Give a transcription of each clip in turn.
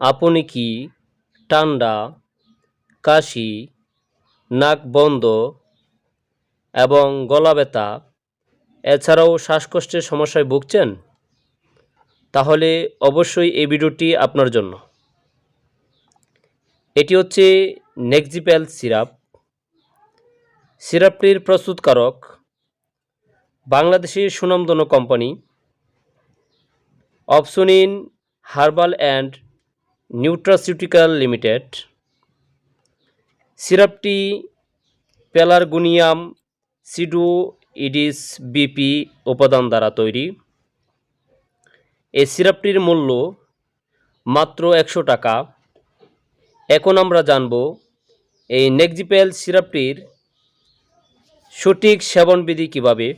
আপনি কি ঠান্ডা, কাশি, নাক বন্ধ এবং গলা ব্যথা এছাড়াও শ্বাসকষ্টের সমস্যায় ভুগছেন? তাহলে অবশ্যই এই ভিডিওটি আপনার জন্য। এটি হচ্ছে নেক্সিপ্যাল সিরাপ। সিরাপটির প্রস্তুতকারক বাংলাদেশের সুনামধন্য company. Opsonin herbal and nutraceutical limited, সিরাপটি pelargonium sidoides BP উপাদান দ্বারা তৈরি। এই সিরাপটির মূল্য মাত্র একশো টাকা। এখন আমরা জানব এই নেক্সিপেল সিরাপটির সঠিক সেবনবিধি কীভাবে?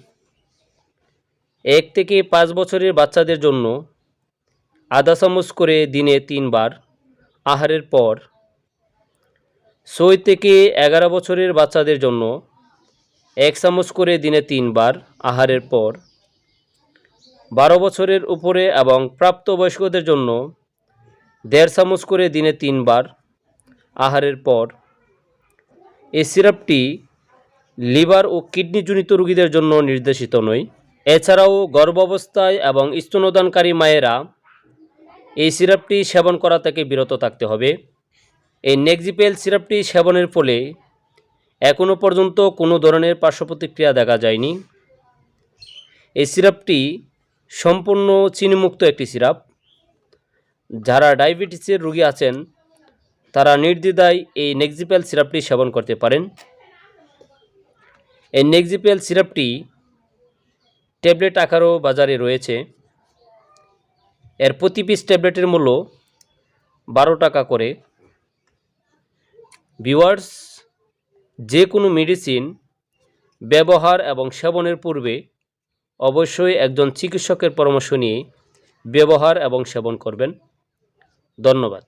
এক থেকে পাঁচ বছরের বাচ্চাদের জন্য আধা চামচ করে দিনে তিনবার, আহারের পর। ছয় থেকে এগারো বছরের বাচ্চাদের জন্য এক চামচ করে দিনে তিনবার, আহারের পর। বারো বছরের উপরে এবং প্রাপ্তবয়স্কদের জন্য দেড় চামচ করে দিনে তিনবার, আহারের পর। এই সিরাপটি লিভার ও কিডনিজনিত রোগীদের জন্য নির্দেশিত নয়। এছাড়াও গর্ভাবস্থায় এবং স্তনদানকারী মায়েরা এই সিরাপটি সেবন করা থেকে বিরত থাকতে হবে। এই নেক্সিপেল সিরাপটি সেবনের ফলে এখনও পর্যন্ত কোনো ধরনের পার্শ্ব প্রতিক্রিয়া দেখা যায়নি। এই সিরাপটি সম্পূর্ণ চিনিমুক্ত একটি সিরাপ। যারা ডায়াবেটিসের রোগী আছেন, তারা নির্দ্বিধায় এই নেক্সিপেল সিরাপটি সেবন করতে পারেন। এই নেক্সিপেল সিরাপটি ট্যাবলেট আকারও বাজারে রয়েছে। এর প্রতি পিস ট্যাবলেটের মূল্য বারো টাকা করে। ভিওয়ার্স যে কোনো মেডিসিন ব্যবহার এবং সেবনের পূর্বে অবশ্যই একজন চিকিৎসকের পরামর্শ নিয়ে ব্যবহার এবং সেবন করবেন। ধন্যবাদ।